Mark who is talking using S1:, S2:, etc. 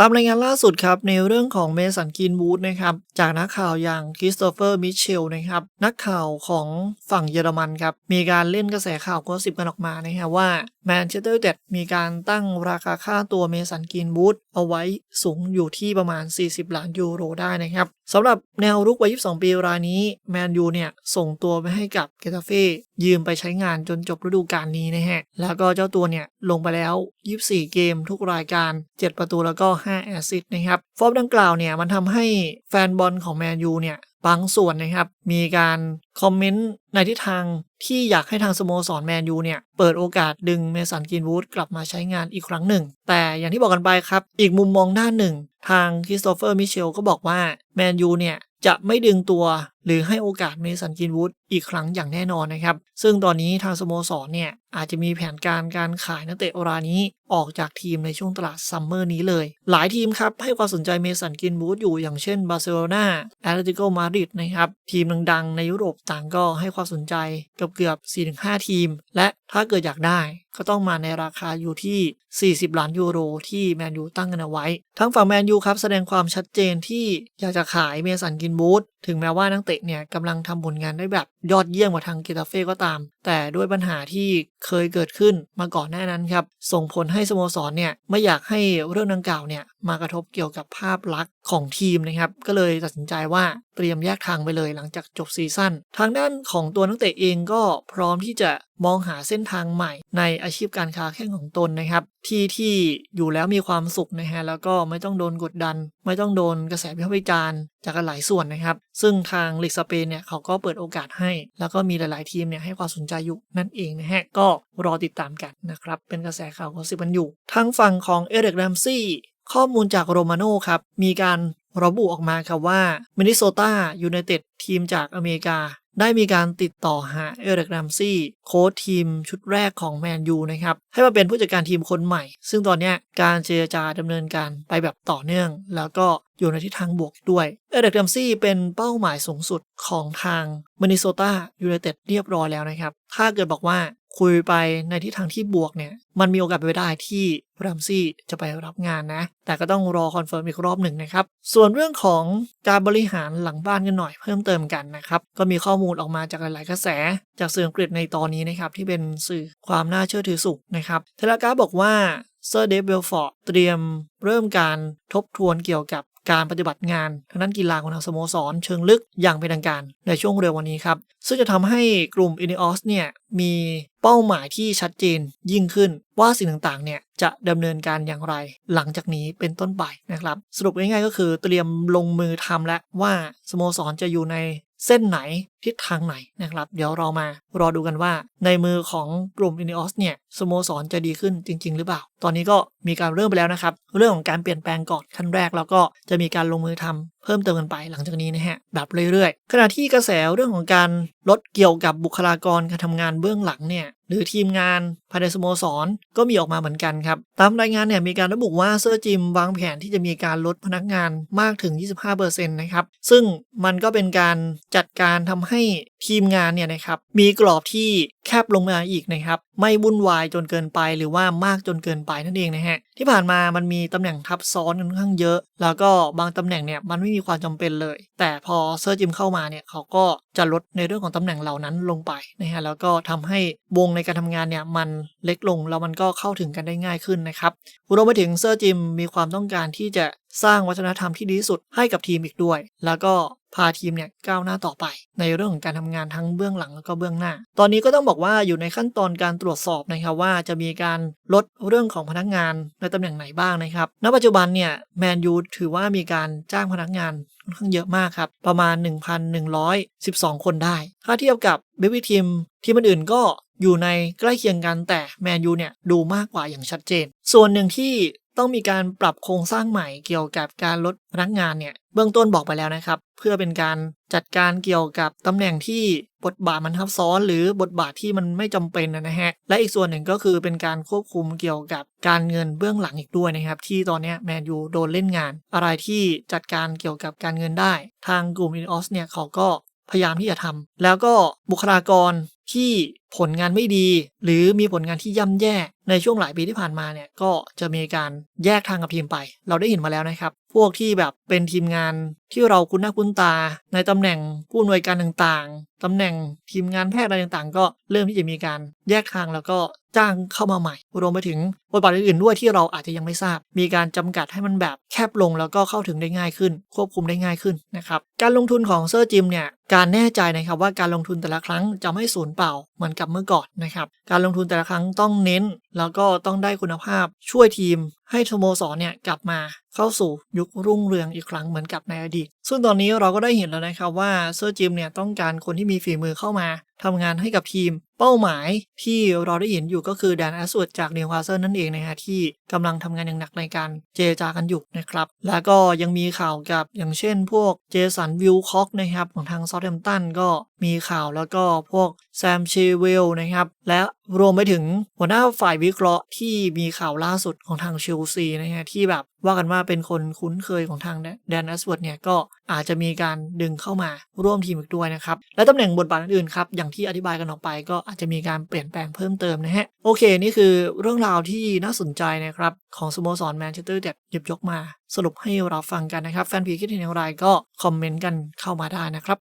S1: ตามรายงานล่าสุดครับ ในเรื่องของเมสันกินวูดนะครับ จากนักข่าวอย่างคริสโตเฟอร์มิเชลนะครับ นักข่าวของฝั่งเยอรมันครับ มีการเล่นกระแสข่าวก็สิบกันออกมานะครับว่า แมนเชสเตอร์เดดมีการตั้งราคาค่าตัวเมสันกินวูดเอาไว้สูงอยู่ที่ประมาณ 40 ล้านยูโรได้นะครับสำหรับแนวรุกวัย 22 ปีรายนี้แมนยูเนี่ย ส่งตัวไปให้กับเกตาเฟ่ยืมไปใช้งานจนจบฤดูกาลนี้นะฮะ แล้วก็เจ้าตัวเนี่ย ลงไปแล้ว 24 เกมทุกรายการ 7 ประตูแล้วก็ 5 แอสซิสต์นะครับ ฟอร์มดังกล่าวเนี่ย มันทำให้แฟนบอลของแมนยูเนี่ยบางส่วนนะครับมีการคอมเมนต์ในทิศทางที่อยากให้ทางสโมสรแมนยูเนี่ย เปิดโอกาสดึงเมสันกินวูดกลับมาใช้งานอีกครั้งหนึ่ง แต่อย่างที่บอกกันไปครับ อีกมุมมองด้านหนึ่ง ทางคริสโตเฟอร์มิเชลก็บอกว่าแมนยูเนี่ย จะไม่ดึงตัวหรือให้โอกาสเมสันกินวูด อีกครั้งอย่างแน่นอนนะครับ ซึ่งตอนนี้ทางสโมสรเนี่ย อาจจะมีแผนการการขายนักเตะรายนี้ออกจากทีมในช่วงตลาดซัมเมอร์นี้เลย หลายทีมครับ ให้ความสนใจเมสันกินวูดอยู่อย่างเช่นบาร์เซโลนาแอตเลติโกมาดริดนะครับ ทีมดังๆ ในยุโรปต่างก็ให้ความสนใจเกือบเกือบ 4-5 ทีม และถ้าเกิดอยากได้ก็ต้องมาในราคาอยู่ที่ 40 ล้านยูโรที่แมนยูตั้งกันเอาไว้ ทั้งฝั่งแมนยูครับแสดงความชัดเจนที่อยากจะขายเมสันกินบูธถึงแม้ว่านักเตะเนี่ยกำลังทำผลงานได้แบบยอดเยี่ยมกว่าทางเกตาเฟ่ก็ตาม แต่ด้วยปัญหาที่ เคยเกิดขึ้นมาก่อนหน้านั้นครับ ส่งผลให้สโมสรเนี่ยไม่อยากให้เรื่องดังกล่าวเนี่ยมากระทบเกี่ยวกับภาพลักษณ์ของทีมนะครับ ก็เลยตัดสินใจว่าเตรียมแยกทางไปเลยหลังจากจบซีซั่นทางด้านของตัวนักเตะเองก็พร้อมที่จะมองหาเส้นทางใหม่ในอาชีพการค้าแข่งของตนนะครับ ที่ที่อยู่แล้วมีความสุขนะฮะแล้วก็ไม่ต้องโดนกดดัน ไม่ต้องโดนกระแสวิพากษ์วิจารณ์จากหลายส่วนนะครับ ซึ่งทางลีกสเปนเนี่ยเขาก็เปิดโอกาสให้ แล้วก็มีหลาย ๆ ทีมเนี่ยให้ความสนใจอยู่นั่นเองนะฮะก็รอติดตามกันนะครับ เป็นกระแสข่าวของสิบันอยู่ ทางฝั่งของเอริกแรมซี่ข้อมูลจากโรมาโน่ครับ มีการระบุออกมาครับว่ามินนิโซตายูไนเต็ดทีมจากอเมริกา ได้มีการติดต่อหาเอริกแรมซี่โค้ชทีมชุดแรกของแมนยูนะครับ ให้มาเป็นผู้จัดการทีมคนใหม่ ซึ่งตอนนี้การเจรจาดำเนินการไปแบบต่อเนื่อง แล้วก็อยู่ในทิศทางบวกด้วยเอริกแรมซี่เป็นเป้าหมายสูงสุดของทางมินนิโซตายูไนเต็ดเรียบร้อยแล้วนะครับ ถ้าเกิดบอกว่า คุยไปในทิศทางที่บวกเนี่ย มันมีโอกาสไปได้ที่รัมซี่จะไปรับงานนะ แต่ก็ต้องรอคอนเฟิร์มอีกรอบหนึ่งนะครับ ส่วนเรื่องของการบริหารหลังบ้านกันหน่อยเพิ่มเติมกันนะครับ ก็มีข้อมูลออกมาจากหลายๆกระแส จากสื่ออังกฤษในตอนนี้นะครับที่เป็นสื่อความน่าเชื่อถือสูงนะครับเทเลกราฟบอกว่า เซอร์เดฟเบลฟอร์ดเตรียมเริ่มการทบทวนเกี่ยวกับการปฏิบัติงานทางด้านกีฬาของทางสโมสร เชิงลึกอย่างเป็นทางการในช่วงเร็ววันนี้ครับ ซึ่งจะทำให้กลุ่ม i n e o s เนี่ยมีเป้าหมายที่ชัดเจนยิ่งขึ้น ว่าสิ่งต่างๆเนี่ยจะดำเนินการอย่างไร หลังจากนี้เป็นต้นไปนะครับ สรุปง่ายๆก็คือเตรียมลงมือทำแล้วว่าสโมสรจะอยู่ใน เส้นไหนทิศทางไหนนะครับ เดี๋ยวเรามารอดูกันว่า ในมือของกลุ่ม i n e o s เนี่ยสโมสรจะดีขึ้นจริง ๆ หรือเปล่า ตอนนี้ก็มีการเริ่มไปแล้วนะครับ เรื่องของการเปลี่ยนแปลงก่อนขั้นแรกแล้วก็จะมีการลงมือทำเพิ่มเติมกันไปหลังจากนี้นะฮะแบบเรื่อยๆ ขณะที่กระแสเรื่องของการลดเกี่ยวกับบุคลากรการทำงานเบื้องหลังเนี่ยหรือทีมงานภายในสโมสรก็มีออกมาเหมือนกันครับ ตามรายงานเนี่ยมีการระบุว่าเซอร์จิมวางแผนที่จะมีการลดพนักงานมากถึง 25%นะครับ ซึ่งมันก็เป็นการจัดการทำให้ทีมงานเนี่ยนะครับมีกรอบที่แคบลงมาอีกนะครับ ไม่วุ่นวายจนเกินไปหรือว่ามากจนเกินไปนั่นเองนะฮะที่ผ่านมามันมีตำแหน่งทับซ้อนค่อนข้างเยอะ แล้วก็บางตำแหน่งเนี่ยมันไม่มีความจำเป็นเลย แต่พอเซอร์จิมเข้ามาเนี่ยเขาก็จะลดในเรื่องของตำแหน่งเหล่านั้นลงไปนะฮะแล้วก็ทำให้วงในการทำงานเนี่ยมันเล็กลง แล้วมันก็เข้าถึงกันได้ง่ายขึ้นนะครับรวมไปถึงเซอร์จิมมีความต้องการที่จะสร้างวัฒนธรรมที่ดีที่สุดให้กับทีมอีกด้วย แล้วก็พาทีมเนี่ยก้าวหน้าต่อไป ในเรื่องของการทำงานทั้งเบื้องหลังแล้วก็เบื้องหน้า ตอนนี้ก็ต้องบอกว่าอยู่ในขั้นตอนการตรวจสอบนะครับว่าจะมีการลดเรื่องของพนักงานในตำแหน่งไหนบ้างนะครับณปัจจุบันเนี่ยแมนยูถือว่ามีการจ้างพนักงานค่อนข้างเยอะมากครับ ประมาณ 1,112 คนได้ ถ้าเทียบกับเบบี้ทีมทีมอื่นๆก็ อยู่ในใกล้เคียงกันแต่แมนยูเนี่ยดูมากกว่าอย่างชัดเจน ส่วนหนึ่งที่ต้องมีการปรับโครงสร้างใหม่เกี่ยวกับการลดพนักงานเนี่ยเบื้องต้นบอกไปแล้วนะครับ เพื่อเป็นการจัดการเกี่ยวกับตำแหน่งที่บทบาทมันทับซ้อน หรือบทบาทที่มันไม่จำเป็นนะฮะและอีกส่วนหนึ่งก็คือเป็นการควบคุมเกี่ยวกับการเงินเบื้องหลังอีกด้วยนะครับ ที่ตอนนี้แมนยูโดนเล่นงาน อะไรที่จัดการเกี่ยวกับการเงินได้ ทางกลุ่มอินออสเนี่ยเขาก็พยายามที่จะทำแล้วก็บุคลากรที่ผลงานไม่ดี หรือมีผลงานที่ย่ำแย่ในช่วงหลายปีที่ผ่านมาเนี่ยก็จะมีการแยกทางกับทีมไป เราได้เห็นมาแล้วนะครับ พวกที่แบบเป็นทีมงานที่เราคุ้นหน้าคุ้นตา ในตำแหน่งผู้อำนวยการต่างๆตำแหน่งทีมงานแพทย์อะไรต่างๆ ก็เริ่มที่จะมีการแยกทางแล้วก็จ้างเข้ามาใหม่ รวมไปถึงบทบาทอื่นๆด้วยที่เราอาจจะยังไม่ทราบ มีการจำกัดให้มันแบบแคบลงแล้วก็เข้าถึงได้ง่ายขึ้น ควบคุมได้ง่ายขึ้นนะครับการลงทุนของเซอร์จิมเนี่ยการแน่ใจนะครับว่าการลงทุนแต่ละครั้งจะไม่สูญเปล่าเหมือนกับเมื่อก่อนนะครับ การลงทุนแต่ละครั้งต้องเน้น แล้วก็ต้องได้คุณภาพช่วยทีมให้สโมสรเนี่ยกลับมาเข้าสู่ยุครุ่งเรืองอีกครั้งเหมือนกับในอดีต ซึ่งตอนนี้เราก็ได้เห็นแล้วนะครับว่าเซอร์จิมเนี่ยต้องการคนที่มีฝีมือเข้ามาทำงานให้กับทีม เป้าหมายที่เราได้เห็นอยู่ก็คือแดนแอสวดจากนิวคาสเซิลนั่นเองนะฮะที่กำลังทำงานอย่างหนักในการเจรจากันอยู่นะครับ แล้วก็ยังมีข่าวกับอย่างเช่น พวกเจสันวิลคอกนะครับของทางซา u t แ a มตันก็มีข่าวแล้วก็พวกแซมเชเวลนะครับและ รวมไปถึงหัวหน้าฝ่ายวิเคราะห์ที่มีข่าวล่าสุดของทางเชลซีนะฮะที่แบบว่ากันว่าเป็นคนคุ้นเคยของทางแดนแอสเวิร์ดเนี่ยก็อาจจะมีการดึงเข้ามาร่วมทีมอีกด้วยนะครับ และตำแหน่งบทบาทอื่นครับ อย่างที่อธิบายกันออกไปก็อาจจะมีการเปลี่ยนแปลงเพิ่มเติมนะฮะ โอเค นี่คือเรื่องราวที่น่าสนใจนะครับ ของสโมสรแมนเชสเตอร์เด็ดหยิบยกมา สรุปให้เราฟังกันนะครับ แฟนพีคิดเห็นอย่างไรก็คอมเมนต์กันเข้ามาได้นะครับ